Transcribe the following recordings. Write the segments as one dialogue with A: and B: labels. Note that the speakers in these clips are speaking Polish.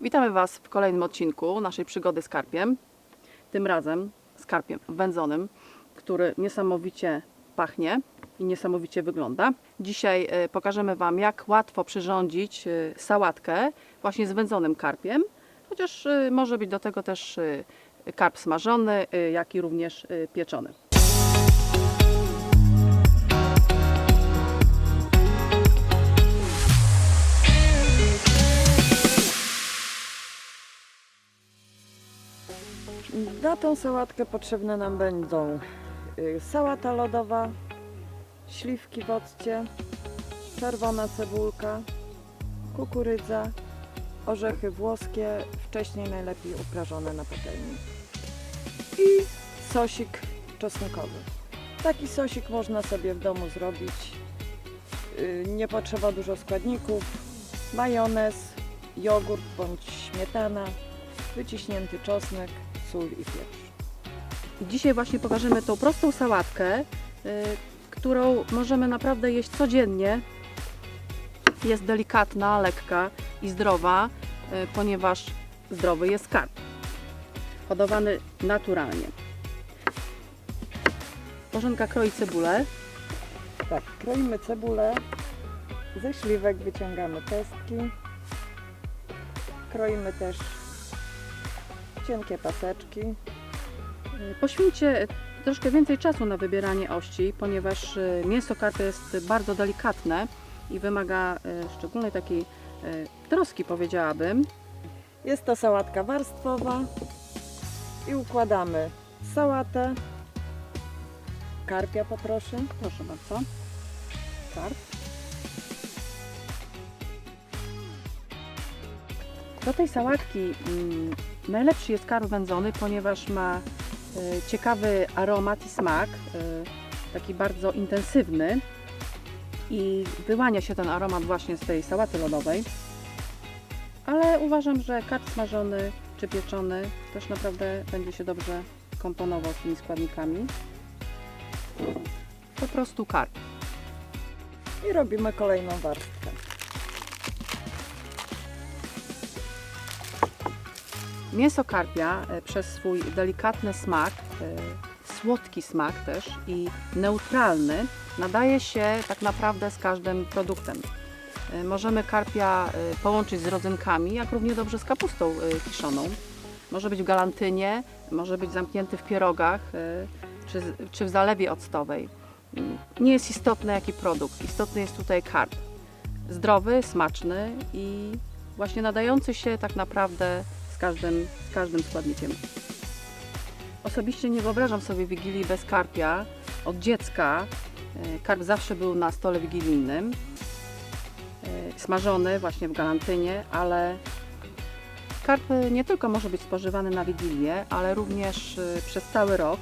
A: Witamy Was w kolejnym odcinku naszej przygody z karpiem. Tym razem z karpiem wędzonym, który niesamowicie pachnie i niesamowicie wygląda. Dzisiaj e, pokażemy Wam, jak łatwo przyrządzić e, sałatkę właśnie z wędzonym karpiem, chociaż e, może być do tego też karp smażony, jak i również pieczony.
B: Na tą sałatkę potrzebne nam będą y, sałata lodowa, śliwki w occie, czerwona cebulka, kukurydza, orzechy włoskie, wcześniej najlepiej uprażone na patelni i sosik czosnkowy. Taki sosik można sobie w domu zrobić. Y, Nie potrzeba dużo składników. Majonez, jogurt bądź śmietana, wyciśnięty czosnek, sól i pieprz.
A: Dzisiaj właśnie pokażemy tą prostą sałatkę, y, którą możemy naprawdę jeść codziennie. Jest delikatna, lekka i zdrowa, y, ponieważ zdrowy jest karp. Hodowany naturalnie. Bożenka kroi cebulę.
B: Tak, kroimy cebulę, ze śliwek wyciągamy pestki, kroimy też cienkie paseczki.
A: Y, Poświęćcie troszkę więcej czasu na wybieranie ości, ponieważ y, mięso karpia jest bardzo delikatne i wymaga y, szczególnej takiej troski, powiedziałabym.
B: Jest to sałatka warstwowa i układamy sałatę, karpia poproszę,
A: Proszę bardzo. Karp. Do tej sałatki mm, najlepszy jest karp wędzony, ponieważ ma e, ciekawy aromat i smak, e, taki bardzo intensywny i wyłania się ten aromat właśnie z tej sałaty lodowej. Ale uważam, że karp smażony czy pieczony też naprawdę będzie się dobrze komponował z tymi składnikami. Po prostu karp.
B: i robimy kolejną warstwę.
A: Mięso karpia e, przez swój delikatny smak, e, słodki smak też i neutralny nadaje się tak naprawdę z każdym produktem. E, Możemy karpia połączyć z rodzynkami, jak równie dobrze z kapustą kiszoną. Może być w galantynie, może być zamknięty w pierogach czy, czy w zalewie octowej. Mm, Nie jest istotne jaki produkt, istotny jest tutaj karp. Zdrowy, smaczny i właśnie nadający się tak naprawdę z każdym, z każdym składnikiem. Osobiście nie wyobrażam sobie Wigilii bez karpia. Od dziecka e, karp zawsze był na stole wigilijnym. E, Smażony właśnie w galantynie, ale karp nie tylko może być spożywany na Wigilię, ale również e, przez cały rok,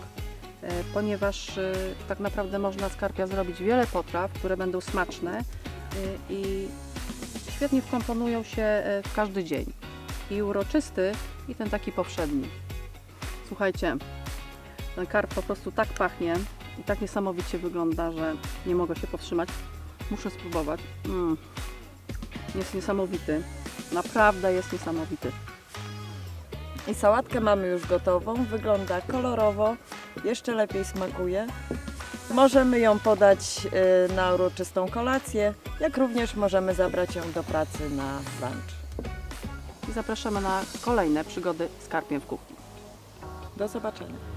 A: ponieważ tak naprawdę można z karpia zrobić wiele potraw, które będą smaczne i świetnie wkomponują się w każdy dzień i uroczysty, i ten taki powszedni. Słuchajcie, ten karp po prostu tak pachnie i tak niesamowicie wygląda, że nie mogę się powstrzymać. Muszę spróbować. Mm. Jest niesamowity. Naprawdę jest niesamowity.
B: I sałatkę mamy już gotową, wygląda kolorowo, jeszcze lepiej smakuje. Możemy ją podać y, na uroczystą kolację, jak również możemy zabrać ją do pracy na lunch.
A: Zapraszamy na kolejne przygody z karpiem w kuchni.
B: Do zobaczenia.